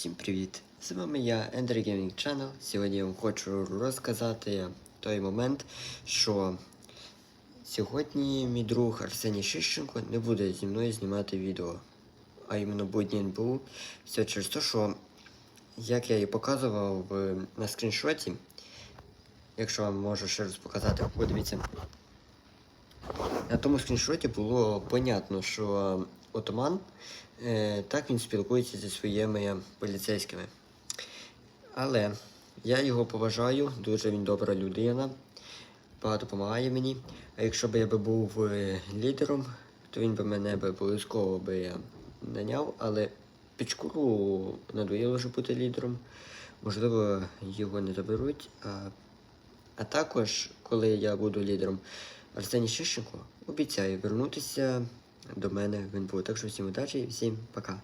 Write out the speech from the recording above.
Всім привіт! З вами я, Ender Gaming Channel. Сьогодні я вам хочу розказати той момент, що сьогодні мій друг Арсеній Шищенко не буде зі мною знімати відео, а іменно будні НБУ. Все через те, що, як я і показував е, на скріншоті, якщо вам можу ще раз показати, подивіться. На тому скріншоті було понятно, що отаман е, так він спілкується зі своїми поліцейськими. Але я його поважаю, дуже він добра людина, багато допомагає мені. А якщо б я би був е, лідером, то він би мене обов'язково би наняв, але під шкуру надоїло вже бути лідером. Можливо, його не заберуть. А а також, коли я буду лідером, Арсеній Шищенко обіцяє вернутися до мене в був Так що всім удачі і всім пока.